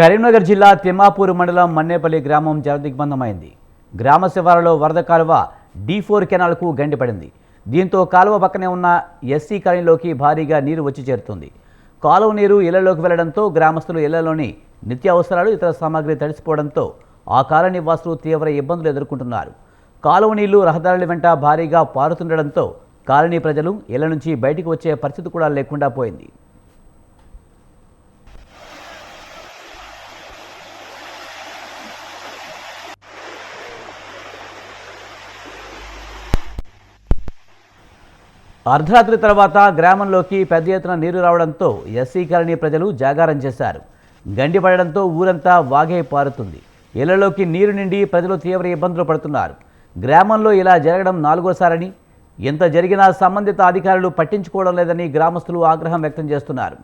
కరీంనగర్ జిల్లా తిమ్మాపూర్ మండలం మన్నేపల్లి గ్రామం జలదిగ్బంధమైంది. గ్రామ శివారులో వరద కాలువ డి ఫోర్ కెనాల్కు గండిపడింది. దీంతో కాలువ పక్కనే ఉన్న ఎస్సీ కాలనీలోకి భారీగా నీరు వచ్చి చేరుతుంది. కాలువ నీరు ఇళ్ళలోకి వెళ్ళడంతో గ్రామస్తులు ఇళ్ళలోని నిత్యావసరాలు ఇతర సామాగ్రి తడిసిపోవడంతో ఆ కాలనీ వాసులు తీవ్ర ఇబ్బందులు ఎదుర్కొంటున్నారు. కాలువ నీళ్ళు రహదారుల వెంట భారీగా పారుతుండడంతో కాలనీ ప్రజలు ఇళ్ళ నుంచి బయటికి వచ్చే పరిస్థితి కూడా లేకుండా పోయింది. అర్ధరాత్రి తర్వాత గ్రామంలోకి పెద్ద ఎత్తున నీరు రావడంతో ఎస్సీ కాలనీ ప్రజలు జాగారం చేశారు. గండి పడడంతో ఊరంతా వాగే పారుతుంది. ఇళ్ళలోకి నీరు నిండి ప్రజలు తీవ్ర ఇబ్బందులు పడుతున్నారు. గ్రామంలో ఇలా జరగడం నాలుగోసారని ఎంత జరిగినా సంబంధిత అధికారులు పట్టించుకోవడం లేదని గ్రామస్తులు ఆగ్రహం వ్యక్తం చేస్తున్నారు.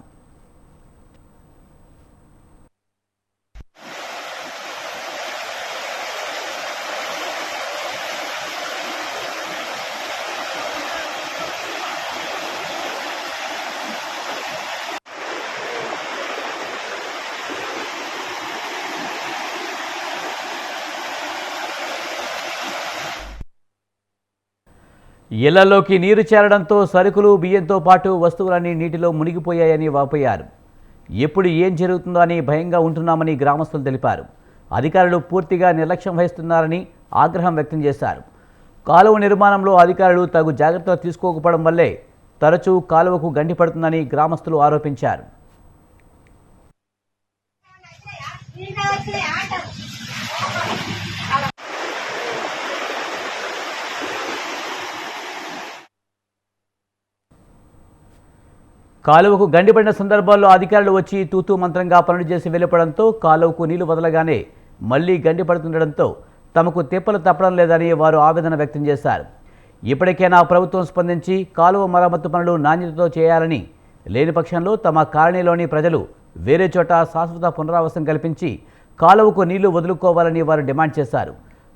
ఇళ్ళలోకి నీరు చేరడంతో సరుకులు బియ్యంతో పాటు వస్తువులన్నీ నీటిలో మునిగిపోయాయని వాపోయారు. ఎప్పుడు ఏం జరుగుతుందో అని భయంగా ఉంటున్నామని గ్రామస్తులు తెలిపారు. అధికారులు పూర్తిగా నిర్లక్ష్యం వహిస్తున్నారని ఆగ్రహం వ్యక్తం చేశారు. కాలువ నిర్మాణంలో అధికారులు తగు జాగ్రత్తలు తీసుకోకపోవడం వల్లే తరచూ కాలువకు గండి పడుతుందని గ్రామస్తులు ఆరోపించారు. కాలువకు గండిపడిన సందర్భాల్లో అధికారులు వచ్చి తూతూ మంత్రంగా పనులు చేసి వెళ్ళిపోవడంతో కాలువకు నీళ్ళు వదలగానే మళ్ళీ గండిపడుతుండడంతో తమకు తిప్పలు తప్పడం లేదని వారు ఆవేదన వ్యక్తం చేశారు. ఇప్పటికైనా ప్రభుత్వం స్పందించి కాలువ మరమ్మతు పనులు నాణ్యతతో చేయాలని లేని పక్షంలో తమ కాలనీలోని ప్రజలు వేరే చోట శాశ్వత పునరావాసం కల్పించి కాలువకు నీళ్ళు వదులుకోవాలని వారు డిమాండ్ చేశారు.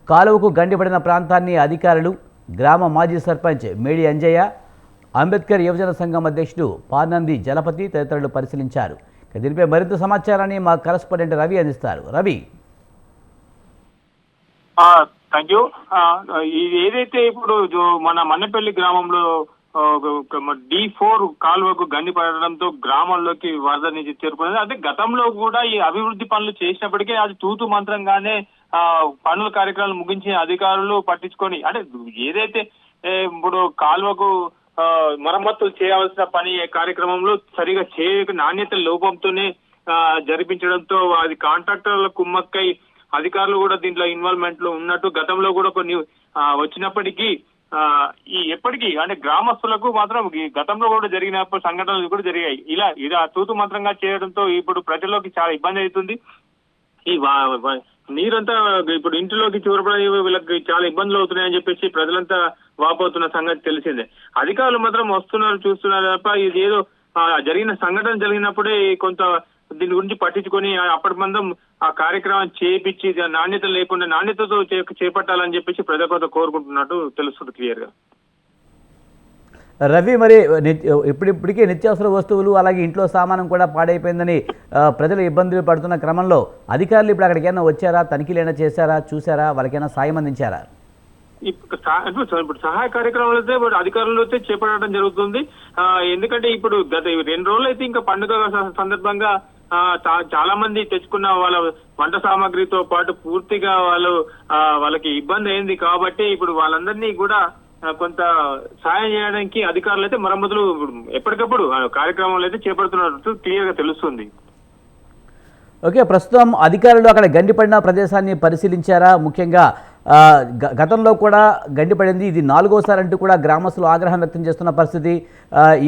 కాలువకు గండిపడిన ప్రాంతాన్ని అధికారులు గ్రామ మాజీ సర్పంచ్ మేడి అంజయ్య అంబేద్కర్ యువజన సంఘం అధ్యక్షుడు పానంది జలపతి తదితరులు పరిశీలించారు. దీనిపై మరింత సమాచారాన్ని మా కరస్పాండెంట్ రవి అందిస్తారు. రవి. థ్యాంక్ యూ ఇది ఏదైతే ఇప్పుడు మన మన్నపల్లి గ్రామంలో డి ఫోర్ కాలువకు గండి పడడంతో గ్రామంలోకి వరద నుంచి చేరుకున్నది. అంటే గతంలో కూడా ఈ అభివృద్ధి పనులు చేసినప్పటికీ అది తూతు మంత్రంగానే ఆ, పనుల కార్యక్రమాలు ముగించి అధికారులు పట్టించుకొని అంటే ఏదైతే ఇప్పుడు కాలువకు మరమ్మతులు చేయాల్సిన పని కార్యక్రమంలో సరిగా చేయక నాణ్యత లోపంతోనే జరిపించడంతో అది కాంట్రాక్టర్ల కుమ్మక్కై అధికారులు కూడా దీంట్లో ఇన్వాల్వ్మెంట్లో ఉన్నట్టు గతంలో కూడా కొన్ని వచ్చినప్పటికీ ఆ, ఈ ఎప్పటికీ అంటే గ్రామస్తులకు మాత్రం గతంలో కూడా జరిగిన సంఘటనలు కూడా జరిగాయి. ఇలా ఇలా తూతు మంత్రంగా చేయడంతో ఇప్పుడు ప్రజల్లోకి చాలా ఇబ్బంది అవుతుంది. ఈ వా- నీరంతా ఇప్పుడు ఇంటిలోకి చూరపడి వీళ్ళకి చాలా ఇబ్బందులు అవుతున్నాయని చెప్పేసి ప్రజలంతా వాపోతున్న సంగతి తెలిసిందే. అధికారులు మాత్రం వస్తున్నారు చూస్తున్నారు తప్ప ఇది ఏదో జరిగిన సంఘటన జరిగినప్పుడే కొంత దీని గురించి పట్టించుకొని అప్పటి మందం ఆ కార్యక్రమం చేపించి నాణ్యత లేకుండా నాణ్యతతో చేపట్టాలని చెప్పేసి ప్రజల కొంత కోరుకుంటున్నట్టు తెలుస్తుంది క్లియర్గా రవి మరి నిత్య- ఇప్పుడిప్పటికే నిత్యావసర వస్తువులు అలాగే ఇంట్లో సామానం కూడా పాడైపోయిందని ప్రజలు ఇబ్బందులు పడుతున్న క్రమంలో అధికారులు ఇప్పుడు అక్కడికైనా వచ్చారా? తనిఖీలు చేశారా? చూసారా వాళ్ళకైనా సాయం అందించారా? ఇప్పుడు ఇప్పుడు సహాయ కార్యక్రమాలు అయితే ఇప్పుడు అధికారులు అయితే చేపట్టడం జరుగుతుంది. ఎందుకంటే ఇప్పుడు గత రెండు రోజులు అయితే ఇంకా పండుగ సందర్భంగా చాలా మంది తెచ్చుకున్న వాళ్ళ వంట సామాగ్రితో పాటు పూర్తిగా వాళ్ళు వాళ్ళకి ఇబ్బంది అయింది కాబట్టి ఇప్పుడు వాళ్ళందరినీ కూడా కొంత సాయం చేయడానికి అధికారులు అయితే మరమ్మతులు ఎప్పటికప్పుడు కార్యక్రమాలు అయితే చేపడుతున్నట్టు క్లియర్గా తెలుస్తుంది. ఓకే ప్రస్తుతం అధికారులు అక్కడ గండిపడిన ప్రదేశాన్ని పరిశీలించారా? ముఖ్యంగా గతంలో కూడా గండిపడింది. ఇది నాలుగోసారి అంటూ కూడా గ్రామస్తులు ఆగ్రహం వ్యక్తం చేస్తున్న పరిస్థితి.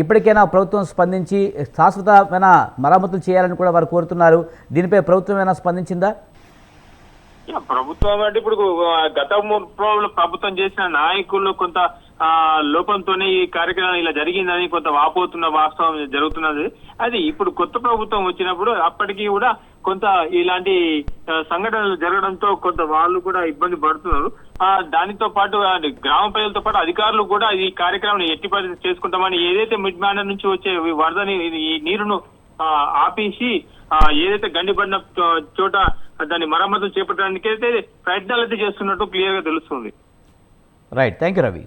ఇప్పటికైనా ప్రభుత్వం స్పందించి శాశ్వతమైన మరమ్మతులు చేయాలని కూడా వారు కోరుతున్నారు. దీనిపై ప్రభుత్వం ఏమైనా స్పందించిందా? ప్రభుత్వం అంటే ఇప్పుడు గత ప్రభుత్వం చేసిన నాయకులు కొంత లోపంతోనే ఈ కార్యక్రమం ఇలా జరిగిందని కొంత వాపోతున్న వాస్తవం జరుగుతున్నది. అది ఇప్పుడు కొత్త ప్రభుత్వం వచ్చినప్పుడు అప్పటికి కూడా కొంత ఇలాంటి సంఘటనలు జరగడంతో కొంత వాళ్ళు కూడా ఇబ్బంది పడుతున్నారు. ఆ దానితో పాటు గ్రామ ప్రజలతో పాటు అధికారులు కూడా ఈ కార్యక్రమం ఎట్టి పరిస్థితి చేసుకుంటామని ఏదైతే మిడ్ మ్యానర్ నుంచి వచ్చే వరదని ఈ నీరును ఆపేసి ఆ, ఏదైతే గండిపడిన చోట దాన్ని మరమ్మతు చేపట్టడానికి అయితే ప్రయత్నాలు అయితే చేస్తున్నట్టు క్లియర్గా తెలుస్తుంది. Right thank you Ravi